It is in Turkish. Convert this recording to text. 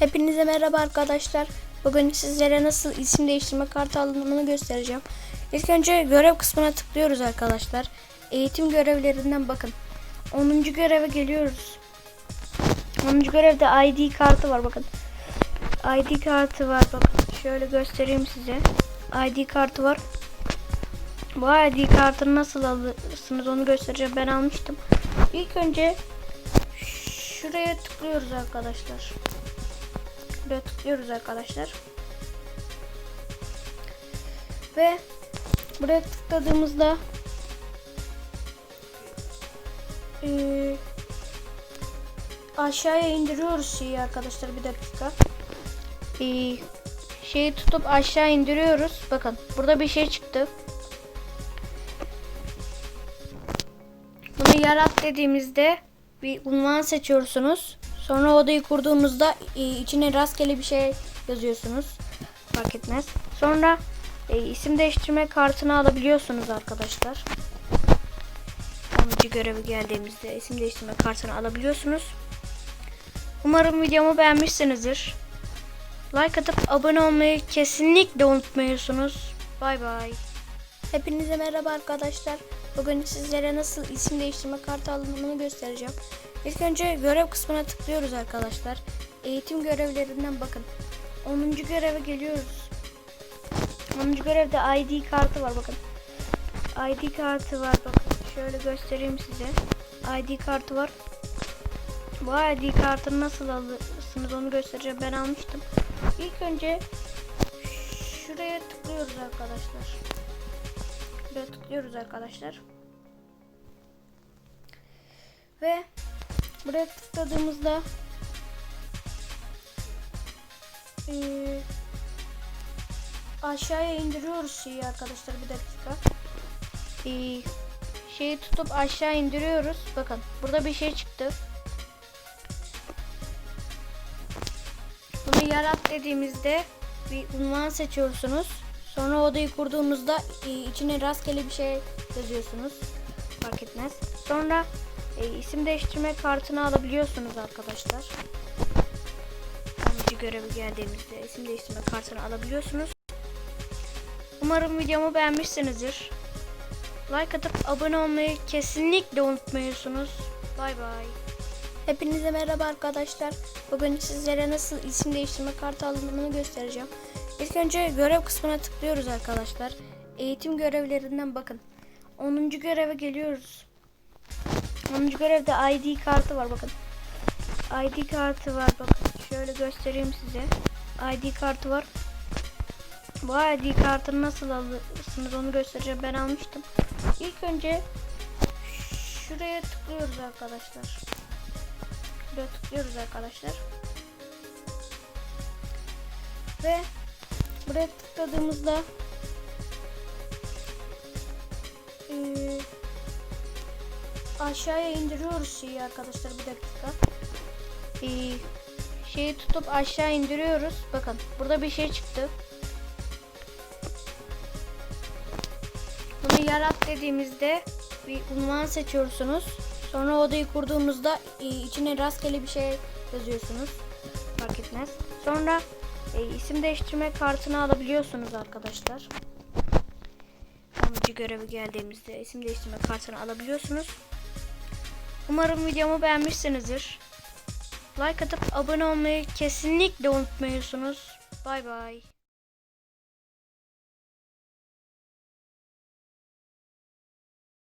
Hepinize merhaba arkadaşlar. Bugün sizlere nasıl isim değiştirme kartı alınımını göstereceğim. İlk önce görev kısmına tıklıyoruz arkadaşlar. Eğitim görevlerinden bakın. 10. göreve geliyoruz. 10. görevde ID kartı var bakın. ID kartı var bakın. Şöyle göstereyim size. ID kartı var. Bu ID kartını nasıl alırsınız onu göstereceğim. Ben almıştım. İlk önce şuraya tıklıyoruz arkadaşlar. Buraya tıklıyoruz arkadaşlar. Ve buraya tıkladığımızda eee, aşağıya indiriyoruz şeyi arkadaşlar bir dakika. Eee, şeyi tutup aşağı indiriyoruz. Bakın burada bir şey çıktı. Bunu yarat dediğimizde bir unvan seçiyorsunuz. Sonra odayı kurduğunuzda e, içine rastgele bir şey yazıyorsunuz. Fark etmez. Sonra e, isim değiştirme kartını alabiliyorsunuz arkadaşlar. 10. görevi geldiğimizde isim değiştirme kartını alabiliyorsunuz. Umarım videomu beğenmişsinizdir. Like atıp abone olmayı kesinlikle unutmuyorsunuz. Bay bay. Hepinize merhaba arkadaşlar. Bugün sizlere nasıl isim değiştirme kartı alınımını göstereceğim. İlk önce görev kısmına tıklıyoruz arkadaşlar. Eğitim görevlerinden bakın. 10. göreve geliyoruz. 10. görevde ID kartı var bakın. ID kartı var bakın. Şöyle göstereyim size. ID kartı var. Bu ID kartını nasıl alırsınız onu göstereceğim. Ben almıştım. İlk önce şuraya tıklıyoruz arkadaşlar. Buraya tıklıyoruz arkadaşlar. Ve buraya tıkladığımızda eee, aşağıya indiriyoruz şeyi arkadaşlar bir dakika. Eee, şeyi tutup aşağı indiriyoruz. Bakın burada bir şey çıktı. Bunu yarat dediğimizde bir unvan seçiyorsunuz. Sonra odayı kurduğunuzda e, içine rastgele bir şey yazıyorsunuz. Fark etmez. Sonra e, isim değiştirme kartını alabiliyorsunuz arkadaşlar. 10. görevi geldiğimizde isim değiştirme kartını alabiliyorsunuz. Umarım videomu beğenmişsinizdir. Like atıp abone olmayı kesinlikle unutmuyorsunuz. Bay bay. Hepinize merhaba arkadaşlar. Bugün sizlere nasıl isim değiştirme kartı alınımını göstereceğim. İlk önce görev kısmına tıklıyoruz arkadaşlar. Eğitim görevlerinden bakın. 10. göreve geliyoruz. 10. görevde ID kartı var bakın. ID kartı var bakın. Şöyle göstereyim size. ID kartı var. Bu ID kartını nasıl alırsınız onu göstereceğim. Ben almıştım. İlk önce şuraya tıklıyoruz arkadaşlar. Buraya tıklıyoruz arkadaşlar. Ve buraya tıkladığımızda eee, aşağıya indiriyoruz şeyi arkadaşlar bir dakika. Eee, şeyi tutup aşağı indiriyoruz. Bakın burada bir şey çıktı. Bunu yarat dediğimizde bir unvan seçiyorsunuz. Sonra odayı kurduğunuzda e, içine rastgele bir şey yazıyorsunuz. Fark etmez. Sonra e, isim değiştirme kartını alabiliyorsunuz arkadaşlar. 10. görevi geldiğimizde isim değiştirme kartını alabiliyorsunuz. Umarım videomu beğenmişsinizdir. Like atıp abone olmayı kesinlikle unutmuyorsunuz. Bay bay.